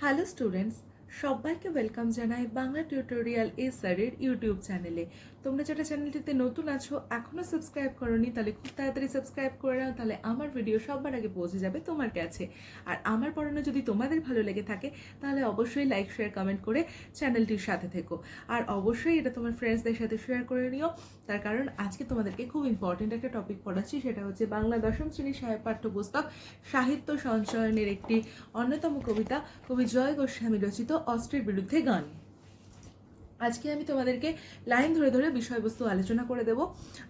Hello students, সবাইকে welcome জানাই Bangla tutorial এ স্যারের ইউটিউব চ্যানেলে তোমরা যেটা চ্যানেলটিতে নতুন আছো এখনও সাবস্ক্রাইব করোনি, তাহলে খুব তাড়াতাড়ি সাবস্ক্রাইব করে নাও, তাহলে আমার ভিডিও সবার আগে পৌঁছে যাবে তোমার কাছে। আর আমার পড়ানো যদি তোমাদের ভালো লেগে থাকে, তাহলে অবশ্যই লাইক শেয়ার কমেন্ট করে চ্যানেলটির সাথে থেকো। আর অবশ্যই এটা তোমার ফ্রেন্ডসদের সাথে শেয়ার করে নিও। তার কারণ আজকে তোমাদেরকে খুব ইম্পর্টেন্ট একটা টপিক পড়াচ্ছি, সেটা হচ্ছে বাংলা দশম শ্রেণির সাহেব পাঠ্যপুস্তক সাহিত্য সঞ্চয়নের একটি অন্যতম কবিতা, কবি জয় গোস্বামী রচিত অস্ত্রের বিরুদ্ধে গান। আজকে আমি তোমাদেরকে লাইন ধরে ধরে বিষয়বস্তু আলোচনা করে দেব।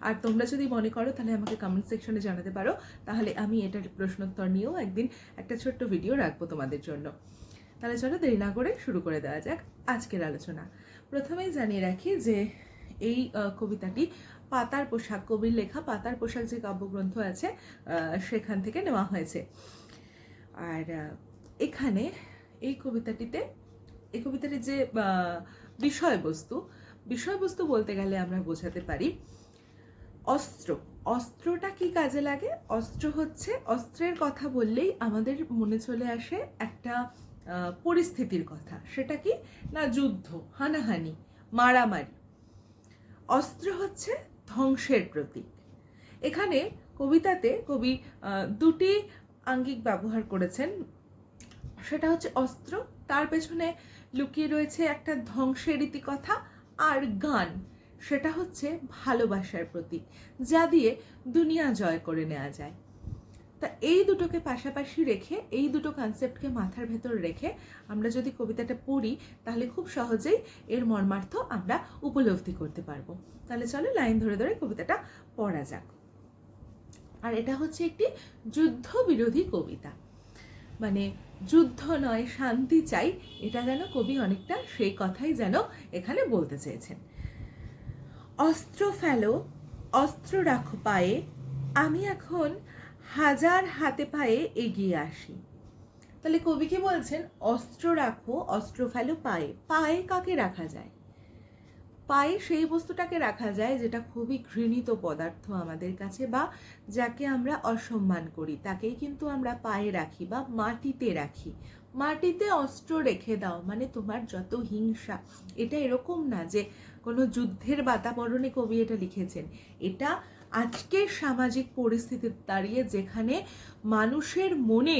আর তোমরা যদি মনে করো, তাহলে আমাকে কমেন্ট সেকশনে জানাতে পারো। তাহলে আমি এটার প্রশ্নোত্তর নিয়েও একদিন একটা ছোট্ট ভিডিও রাখব তোমাদের জন্য। তাহলে চলো দেরি না করে শুরু করে দেওয়া যাক আজকের আলোচনা। প্রথমেই জানিয়ে রাখি যে এই কবিতাটি পাতার পোশাক, কবির লেখা পাতার পোশাক যে কাব্যগ্রন্থ আছে সেখান থেকে নেওয়া হয়েছে। আর এখানে এই কবিতাটিতে এই কবিতার যে বিষয়বস্তু বিষয়বস্তু বলতে গেলে আমরা বোঝাতে পারি, অস্ত্র। অস্ত্রটা কি কাজে লাগে? অস্ত্র হচ্ছে অস্ত্রের কথা বললেই আমাদের মনে চলে আসে একটা পরিস্থিতির কথা। সেটা কি? না, যুদ্ধ, হানাহানি, মারামারি। অস্ত্র হচ্ছে ধ্বংসের প্রতীক। এখানে কবিতাতে কবি দুটি আঙ্গিক ব্যবহার করেছেন। সেটা হচ্ছে অস্ত্র, তার পেছনে লুকিয়ে রয়েছে একটা ধ্বংসের রীতিকথা আর গান। সেটা হচ্ছে ভালোবাসার প্রতীক, যা দিয়ে দুনিয়া জয় করে নেওয়া যায়। তা এই দুটোকে পাশাপাশি রেখে, এই দুটো কনসেপ্টকে মাথার ভেতর রেখে আমরা যদি কবিতাটা পড়ি, তাহলে খুব সহজেই এর মর্মার্থ আমরা উপলব্ধি করতে পারব। তাহলে চলো লাইন ধরে ধরে কবিতাটা পড়া যাক। আর এটা হচ্ছে একটি যুদ্ধ বিরোধী কবিতা। মানে যুদ্ধ নয়, শান্তি চাই। এটা যেন কবি অনেকটা সেই কথাই যেন এখানে বলতে চেয়েছেন। অস্ত্র ফেলো, অস্ত্র রাখো পায়ে। আমি এখন হাজার হাতে পায়ে এগিয়ে আসি। তাহলে কবি কি বলছেন? অস্ত্র রাখো, অস্ত্র ফেলো পায়ে। পায়ে কাকে রাখা যায়? পায়ে সেই বস্তুটাকে রাখা যায় যেটা খুবই ঘৃণিত পদার্থ আমাদের কাছে বা যাকে আমরা অসম্মান করি। তাকেই কিন্তু আমরা পায়ে রাখি বা মাটিতে রাখি। মাটিতে অস্ত্র রেখে দাও মানে তোমার যত হিংসা। এটা এরকম না যে কোনো যুদ্ধের বাতাবরণে কবি এটা লিখেছেন। এটা আজকের সামাজিক পরিস্থিতিতে দাঁড়িয়ে যেখানে মানুষের মনে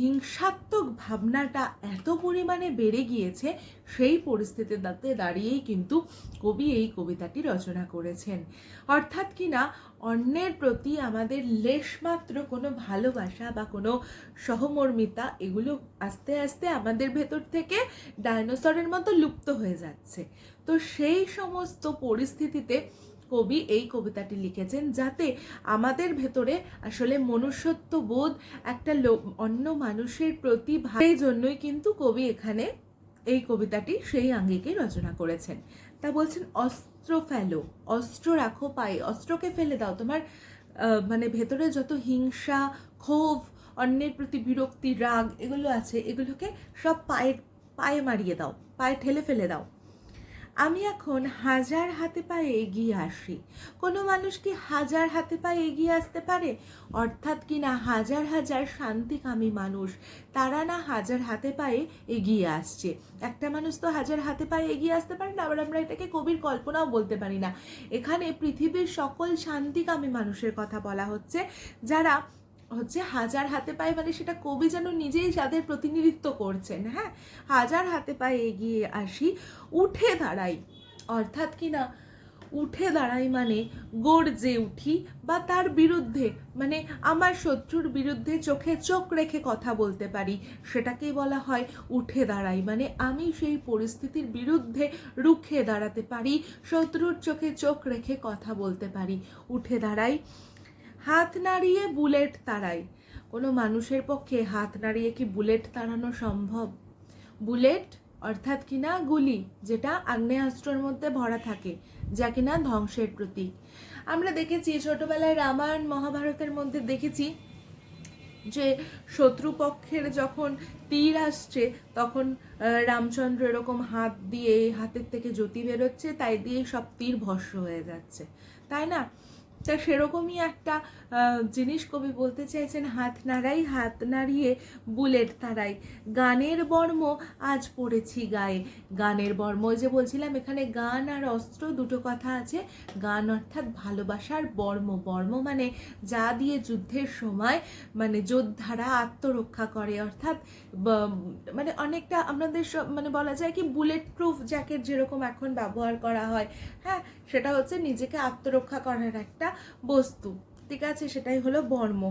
হিংসাত্মক ভাবনাটা এত পরিমাণে বেড়ে গিয়েছে, সেই পরিস্থিতিতে দাঁড়িয়েই কিন্তু কবি এই কবিতাটি রচনা করেছেন। অর্থাৎ কি না, অন্যের প্রতি আমাদের লেশমাত্র কোনো ভালোবাসা বা কোনো সহমর্মিতা, এগুলো আস্তে আস্তে আমাদের ভেতর থেকে ডাইনোসরের মতো লুপ্ত হয়ে যাচ্ছে। তো সেই সমস্ত পরিস্থিতিতে কবি এই কবিতাটি লিখেছেন যাতে আমাদের ভেতরে আসলে মনুষ্যত্ব বোধ একটা অন্য মানুষের প্রতি ভা- সেই জন্যই কিন্তু কবি এখানে এই কবিতাটি সেই আঙ্গিকে রচনা করেছেন। তা বলছেন, অস্ত্র ফেলো, অস্ত্র রাখো পায়ে, অস্ত্রকে ফেলে দাও। তোমার মানে ভেতরে যত হিংসা, ক্ষোভ, অন্যের প্রতি বিরক্তি, রাগ, এগুলো আছে, এগুলোকে সব পায়ের পায়ে মারিয়ে দাও, পায়ে ঠেলে ফেলে দাও। আমি এখন হাজার হাতে পায়ে এগিয়ে আসি। কোনো মানুষ কি হাজার হাতে পায়ে এগিয়ে আসতে পারে? অর্থাৎ কি না হাজার হাজার শান্তিকামী মানুষ, তারা না হাজার হাতে পায়ে এগিয়ে আসছে? একটা মানুষ তো হাজার হাতে পায়ে এগিয়ে আসতে পারে না, আবার আমরা এটাকে কবির কল্পনাও বলতে পারি না। এখানে পৃথিবীর সকল শান্তিকামী মানুষের কথা বলা হচ্ছে, যারা হচ্ছে হাজার হাতে পায়ে মানে সেটা কবি যেন নিজেই যাদের প্রতিনিধিত্ব করছেন হ্যাঁ? হাজার হাতে পায়ে এগিয়ে আসি, উঠে দাঁড়াই। অর্থাৎ কি না? উঠে দাঁড়াই মানে গর্জে উঠি বা তার বিরুদ্ধে মানে আমার শত্রুর বিরুদ্ধে চোখে চোখ রেখে কথা বলতে পারি। সেটাকেই বলা হয় উঠে দাঁড়াই মানে আমি সেই পরিস্থিতির বিরুদ্ধে রুখে দাঁড়াতে পারি, শত্রুর চোখে চোখ রেখে কথা বলতে পারি। উঠে দাঁড়াই হাত নাড়িয়ে বুলেট তাড়াই। কোনো মানুষের পক্ষে হাত নাড়িয়ে কি বুলেট তাড়ানো সম্ভব? বুলেট অর্থাৎ কিনা গুলি, যেটা আগ্নেয়াস্ত্রের মধ্যে ভরা থাকে, যা কিনা ধ্বংসের প্রতীক। আমরা দেখেছি ছোটবেলায় রামায়ণ মহাভারতের মধ্যে দেখেছি যে শত্রুপক্ষের যখন তীর আসছে, তখন রামচন্দ্র এরকম হাত দিয়ে হাতের থেকে জ্যোতি বেরোচ্ছে, তাই দিয়ে সব তীর ভস্ম হয়ে যাচ্ছে। তাই না? তা সেরকমই একটা জিনিস কবি বলতে চাইছেন, হাত নাড়াই, হাত নাড়িয়ে, বুলেট তারাই গানের বর্ম আজ পড়েছি গায়ে। গানের বর্ম যে বলছিলাম এখানে গান আর অস্ত্র দুটো কথা আছে। গান অর্থাৎ ভালোবাসার বর্ম। বর্ম মানে যা দিয়ে যুদ্ধের সময় মানে যোদ্ধারা আত্মরক্ষা করে। অর্থাৎ মানে অনেকটা আমাদের মানে বলা যায় কি বুলেট প্রুফ জ্যাকেট যেরকম এখন ব্যবহার করা হয়। হ্যাঁ সেটা হচ্ছে নিজেকে আত্মরক্ষা করার একটা বস্তু। ঠিক আছে? সেটাই হলো বর্ম।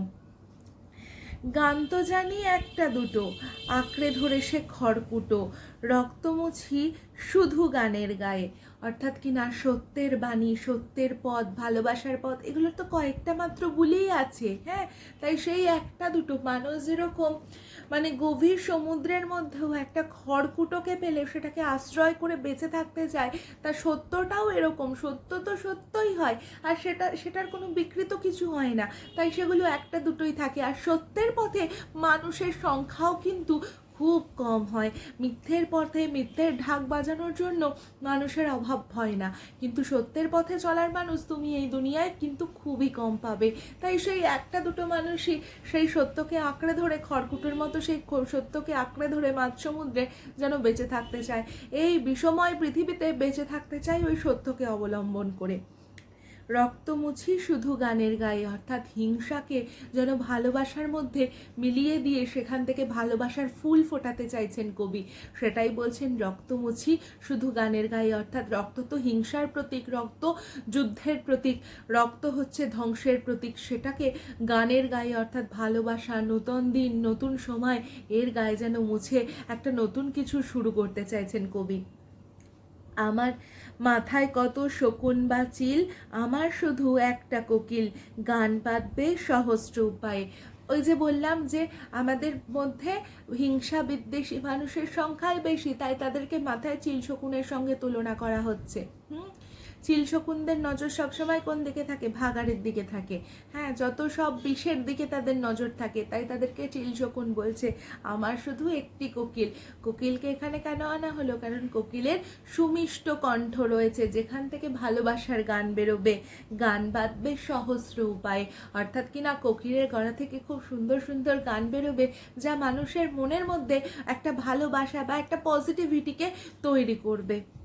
গান তো জানি একটা দুটো। আঁকড়ে ধরে সে খড়কুটো। রক্তমুছি শুধু গানের গায়ে। অর্থাৎ কি না, সত্যের বাণী, সত্যের পথ, ভালোবাসার পথ, এগুলোর তো কয়েকটা মাত্র বলেই আছে হ্যাঁ? তাই সেই একটা দুটো, মানুষ যেরকম মানে গভীর সমুদ্রের মধ্যেও একটা খড়কুটোকে পেলে সেটাকে আশ্রয় করে বেঁচে থাকতে চায়, তা সত্যটাও এরকম, সত্য তো সত্যই হয়, আর সেটা, সেটার কোনো বিকৃত কিছু হয় না। তাই সেগুলো একটা দুটোই থাকে, আর সত্যের পথে মানুষের সংখ্যাও কিন্তু খুব কম হয়। মিথ্যের পথে মিথ্যের ঢাক বাজানোর জন্য মানুষের অভাব হয় না। কিন্তু সত্যের পথে চলার মানুষ তুমি এই দুনিয়ায় কিন্তু খুবই কম পাবে। তাই সেই একটা দুটো মানুষই সেই সত্যকে আঁকড়ে ধরে খড়কুটোর মতো সেই সত্যকে আঁকড়ে ধরে মাঝ সমুদ্রে যেন বেঁচে থাকতে চায়। এই বিষময় পৃথিবীতে বেঁচে থাকতে চাই ওই সত্যকে অবলম্বন করে। রক্তমুছি শুধু গানের গায়ে, অর্থাৎ হিংসাকে যেন ভালোবাসার মধ্যে মিলিয়ে দিয়ে সেখান থেকে ভালোবাসার ফুল ফোটাতে চাইছেন কবি। সেটাই বলছেন রক্ত মুছি শুধু গানের গায়ে, অর্থাৎ রক্ত তো হিংসার প্রতীক, রক্ত যুদ্ধের প্রতীক, রক্ত হচ্ছে ধ্বংসের প্রতীক। সেটাকে গানের গায়ে, অর্থাৎ ভালোবাসা, নতুন দিন, নতুন সময়, এর গায়ে যেন মুছে একটা নতুন কিছু শুরু করতে চাইছেন কবি। আমার মাথায় কত শকুন বা চিল, আমার শুধু একটা কোকিল। গান বাঁধবে সহস্র উপায়ে। ওই যে বললাম যে আমাদের মধ্যে হিংসা বিদ্বেষী মানুষের সংখ্যাই বেশি, তাই তাদেরকে মাথায় চিল শকুনের সঙ্গে তুলনা করা হচ্ছে। হুম? চিল শকুনদের নজর সবসময় কোন দিকে থাকে? ভাগাড়ের দিকে থাকে। হ্যাঁ যত সব বিষের দিকে তাদের নজর থাকে, তাই তাদেরকে চিল শকুন বলছে। আমার শুধু একটি কোকিল। কোকিলকে এখানে কেন আনা হলো? কারণ কোকিলের সুমিষ্ট কণ্ঠ রয়েছে, যেখান থেকে ভালোবাসার গান বেরোবে। গান বাঁধবে সহস্র উপায়ে। অর্থাৎ কিনা কোকিলের গলা থেকে খুব সুন্দর সুন্দর গান বেরোবে, যা মানুষের মনের মধ্যে একটা ভালোবাসা বা একটা পজিটিভিটিকে তৈরি করবে।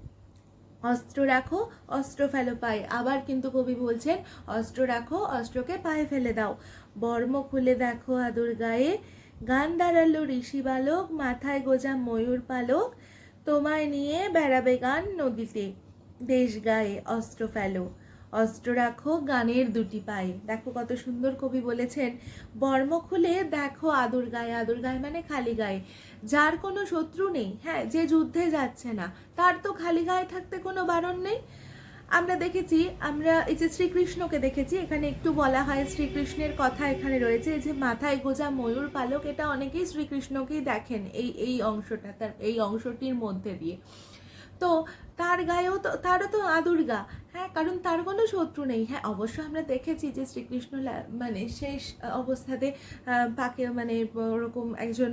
অস্ত্র রাখো, অস্ত্র ফেলো পায়ে। আবার কিন্তু কবি বলছেন, অস্ত্র রাখো, অস্ত্রকে পায়ে ফেলে দাও। বর্ম খুলে দেখো আদুর গায়ে। গান দাঁড়াল ঋষি বালক, মাথায় গোজা ময়ূর পালক। তোমায় নিয়ে বেড়াবে গান নদীতে। দেশ গায়ে অস্ত্র ফেলো। অস্ত্র রাখো, গানের দুটি পায়ে। দেখো কত সুন্দর কবি বলেছেন, বর্ম খুলে দেখো আদর গায়ে আদর গায়ে মানে খালি গায়ে। যার কোনো শত্রু নেই হ্যাঁ যে যুদ্ধে যাচ্ছে না, তার তো খালি গায়ে থাকতে কোনো বারণ নেই। আমরা দেখেছি, আমরা এই যে শ্রীকৃষ্ণকে দেখেছি, এখানে একটু বলা হয় শ্রীকৃষ্ণের কথা এখানে রয়েছে যে মাথায় গোজা ময়ূর পালক, এটা অনেকেই শ্রীকৃষ্ণকেই দেখেন এই এই অংশটা, তার, এই অংশটির মধ্যে দিয়ে। তো তার গায়েও তো, তারও তো আদুর্গা হ্যাঁ কারণ তার কোনো শত্রু নেই। হ্যাঁ অবশ্য আমরা দেখেছি যে শ্রীকৃষ্ণ মানে শেষ অবস্থাতে তাকে মানে ওরকম একজন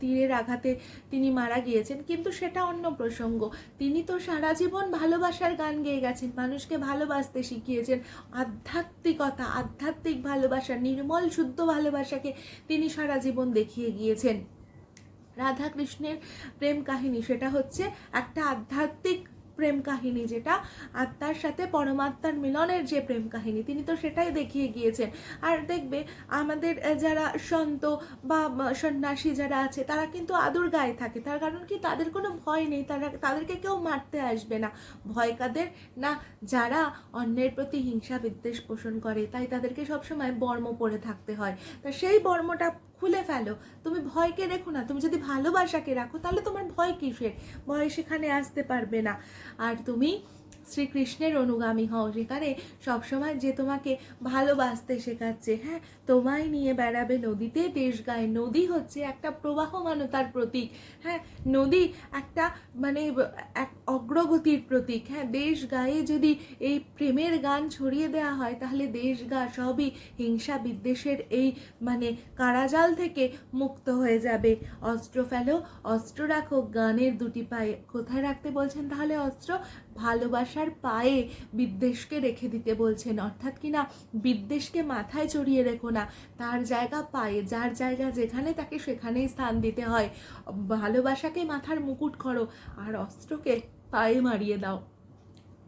তীরের আঘাতে তিনি মারা গিয়েছেন। কিন্তু সেটা অন্য প্রসঙ্গ। তিনি তো সারা জীবন ভালোবাসার গান গেয়ে গেছেন। মানুষকে ভালোবাসতে শিখিয়েছেন। আধ্যাত্মিকতা, আধ্যাত্মিক ভালোবাসা, নির্মল, শুদ্ধ ভালোবাসাকে তিনি সারা জীবন দেখিয়ে গিয়েছেন। রাধা কৃষ্ণের প্রেম কাহিনী। সেটা হচ্ছে একটা আধ্যাত্মিক প্রেম কাহিনী যেটা আত্মার সাথে পরমাত্মার মিলনের যে প্রেম কাহিনী, তিনি তো সেটাই দেখিয়ে গিয়েছেন। আর দেখবে, আমাদের যারা সন্ত বা সন্ন্যাসী যারা আছে, তারা কিন্তু আদুর গায়ে থাকে। তার কারণ কি? তাদের কোনো ভয় নেই। তারা, তাদেরকে কেউ মারতে আসবে না। ভয় কাদের? না, যারা অন্যের প্রতি হিংসা বিদ্বেষ পোষণ করে, তাই তাদেরকে সবসময় বর্ম পরে থাকতে হয়। তা সেই বর্মটা খুলে ফেলো। তুমি ভয়কে রেখো না, তুমি যদি ভালোবাসাকে রাখো, তাহলে তোমার ভয় কিসের? ভয় সেখানে আসতে পারবে না। আর তুমি শ্রীকৃষ্ণের অনুগামী হও। সেখানে সবসময় যে তোমাকে ভালোবাসতে শেখাচ্ছে হ্যাঁ? তোমায় নিয়ে বেড়াবে নদীতে দেশ গায়ে। নদী হচ্ছে একটা প্রবাহমানতার প্রতীক হ্যাঁ? নদী একটা মানে এক অগ্রগতির প্রতীক হ্যাঁ? দেশ গায়ে যদি এই প্রেমের গান ছড়িয়ে দেওয়া হয়, তাহলে দেশ গা সবই হিংসা বিদ্বেষের এই মানে কারাজাল থেকে মুক্ত হয়ে যাবে। অস্ত্র ফেলো, অস্ত্র রাখো, গানের দুটি পায়ে কোথায় রাখতে বলছেন? তাহলে অস্ত্র ভালোবাসার পায়ে বিদ্বেষকে রেখে দিতে বলছেন। অর্থাৎ কি না, বিদ্বেষকে মাথায় চড়িয়ে রেখো না। তার জায়গা পায়ে, যার জায়গা যেখানে তাকে সেখানেই স্থান দিতে হয়। ভালোবাসাকে মাথার মুকুট করো আর অস্ত্রকে পায়ে মারিয়ে দাও।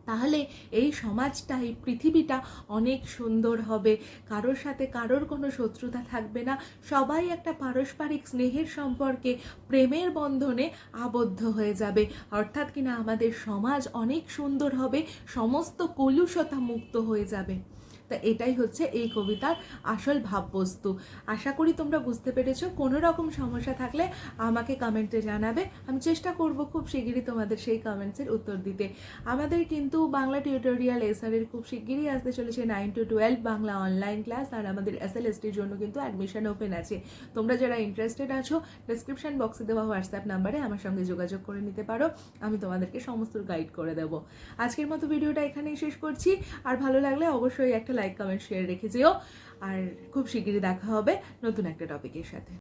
তাহলে এই সমাজটা এই পৃথিবীটা অনেক সুন্দর হবে। কারোর সাথে কারোর কোনো শত্রুতা থাকবে না। সবাই একটা পারস্পরিক স্নেহের সম্পর্কে, প্রেমের বন্ধনে আবদ্ধ হয়ে যাবে। অর্থাৎ কিনা আমাদের সমাজ অনেক সুন্দর হবে, সমস্ত কলুষতা মুক্ত হয়ে যাবে। তা এটাই হচ্ছে এই কবিতার আসল ভাববস্তু। আশা করি তোমরা বুঝতে পেরেছ। কোনো রকম সমস্যা থাকলে আমাকে কমেন্টে জানাবে। আমি চেষ্টা করব খুব শিগগিরই তোমাদের সেই কমেন্টসের উত্তর দিতে। আমাদের কিন্তু বাংলা টিউটোরিয়াল এসআরের খুব শিগগিরই আসতে চলেছে nine to twelve Bangla online class আর আমাদের এস এল এসটির জন্য কিন্তু অ্যাডমিশন ওপেন আছে। তোমরা যারা ইন্টারেস্টেড আছো ডিসক্রিপশন বক্সে দেওয়া হোয়াটসঅ্যাপ নাম্বারে আমার সঙ্গে যোগাযোগ করে নিতে পারো। আমি তোমাদেরকে সমস্ত গাইড করে দেবো। আজকের মতো ভিডিওটা এখানেই শেষ করছি। আর ভালো লাগলে অবশ্যই একটা লাইক কমেন্ট শেয়ার রেখে যেও। আর খুব শিগগিরই দেখা হবে নতুন একটা টপিকের সাথে।